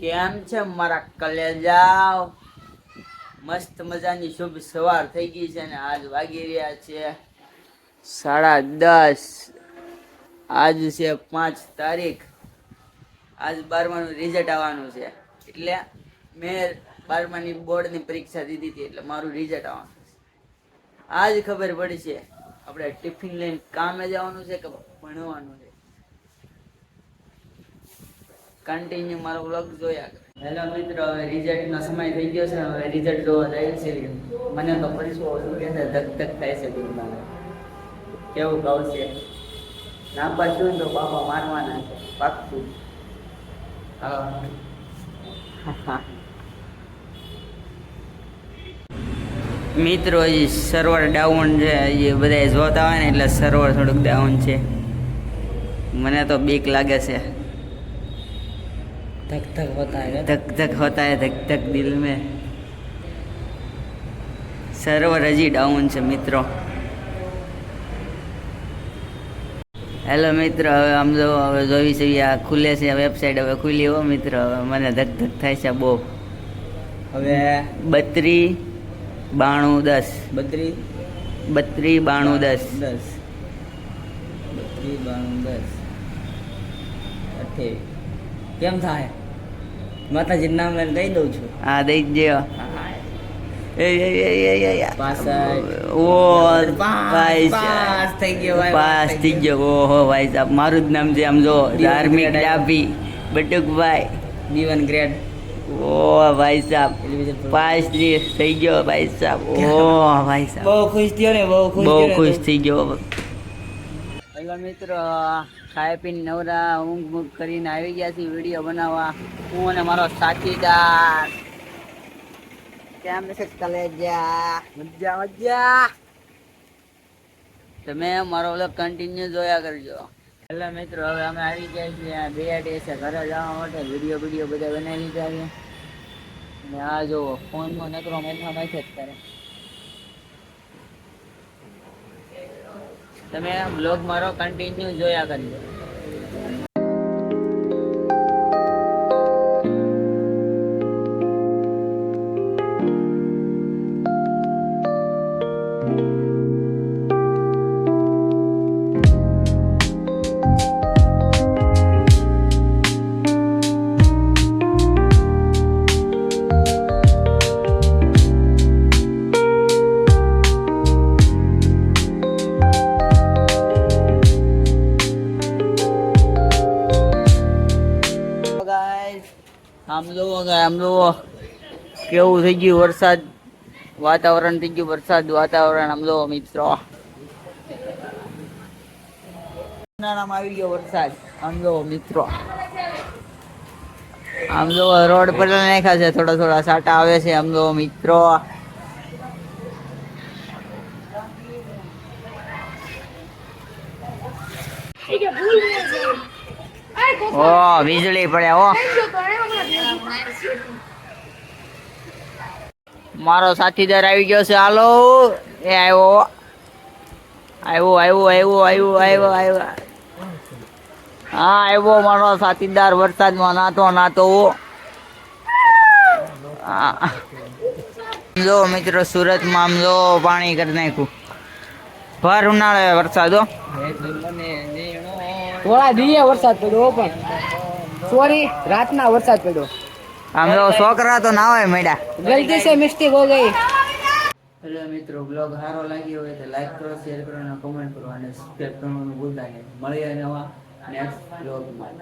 કેમ છે મારા કલેજાઓ મસ્ત મજાની શુભ સવાર થઈ ગઈ છે ને આજ વાગી રહ્યા છે સાડા દસ. આજ છે પાંચ તારીખ. આજ બારમાનું રિઝલ્ટ આવવાનું છે. એટલે મેં બારમાની બોર્ડની પરીક્ષા દીધી હતી એટલે મારું રિઝલ્ટ આવવાનું છે. આજ ખબર પડી છે, આપણે ટિફિન લઈને કામે જવાનું છે કે ભણવાનું છે? કન્ટિન્યુ મારો વ્લોગ જોયા હેલો મિત્રો, હવે રિઝલ્ટ નો સમય થઈ ગયો છે. હવે રિઝલ્ટ જોવા જાય છે. મને તો પરીક્ષો ઓછું કે ધક ધક થાય છે ગુરુમાં કેવું કહું છે ના પાછું તો બાપા મારવાના છે. પાકું. હા. મિત્રો, એ સર્વર ડાઉન છે. એ બધા જોતા હોય ને એટલે સર્વર થોડુંક ડાઉન છે. મને તો બીક લાગે છે. धक धक होता है धक धक होता है धक धक दिल में સર્વર હજી ડાઉન છે મિત્રો હેલો મિત્ર હવે આમ જો હવે જોઈ છે આ ખુલે છે વેબસાઇટ હવે ખુલી હો મિત્ર હવે મને ધક ધક થાય છે બહુ હવે બત્રી બાણું દસ બત્રી બત્રી બાણું દસ દસ બત્રી બાણું દસ અઠ્યાવીસ કેમ થાય? માતાજીનું નામ લઈને દઈ દઉં છું. હા દઈ જ પાંચ, પાંચ પાંચ સાહેબ મારું જ નામ છે આમ જો Dharmik Dabhi Batukbhai. B one grade ઓ ભાઈ સાહેબ પર. થઈ ગયો ભાઈ સાહેબ ઓ ભાઈ સાહેબ બહુ ખુશ થયો ને બહુ ખુશ બહુ ખુશ થઈ ગયો. મિત્રો. ખાઈ પીને નવરા, ઊંઘ મૂંઘ કરીને આવી ગયા છીએ વીડિયો બનાવવા. હું અને મારો સાથીદાર. કેમ છે કલેજા? મજા મજા. તમે મારો ઓલો કન્ટિન્યુ જોયા કરજો. હેલો મિત્રો, હવે અમે આવી ગયા છીએ બે ડે છે ઘરે જવા માટે. વીડિયો વીડિયો બધા બનાવી લીધા છે. આ જુઓ, ફોનમાં નકરો મેથા મેસેજ કરે. તમે બ્લોગ મારો કન્ટિન્યુ જોયા કરજો. આમ જોવો કે આમ જુઓ કેવું થઈ ગયું વરસાદ, વાતાવરણ થઈ ગયું વરસાદ, વાતાવરણ આમ જુઓ મિત્રો. ઉનાળામાં આવી ગયો વરસાદ, આમ જોવો મિત્રો. આમ જોવો રોડ પર નાખ્યા છે, થોડા થોડા સાટા આવે છે, આમ જોવો મિત્રો. ઓ, વીજળી પડે, ઓ. મારો સાથીદાર આવી ગયો છે, હાલો. એ આવ્યો આવ્યો આવ્યો આવ્યો આવ્યો આવ્યો આવ્યો. હા, આવ્યો મારો સાથીદાર, વરસાદમાં નાતો નાતો. જો મિત્રો, સુરતમાં આમ જો પાણી કરી નાખ્યું. ભર ઉનાળે વરસાદ હો. થોડા દીએ વરસાદ પડ્યો પણ. સોરી રાતના વરસાદ પડ્યો. આમ તો છોકરા તો નાવાય મેડા ગલતી સે મિસ્ટેક હો ગઈ. હેલો મિત્રો બ્લોગ સારો લાગ્યો હોય તો લાઈક કરો શેર કરો અને કમેન્ટ કરો અને સબસ્ક્રાઇબ કરવાનું ભૂલતા નહીં. મળીએ નવા નેક્સ્ટ બ્લોગમાં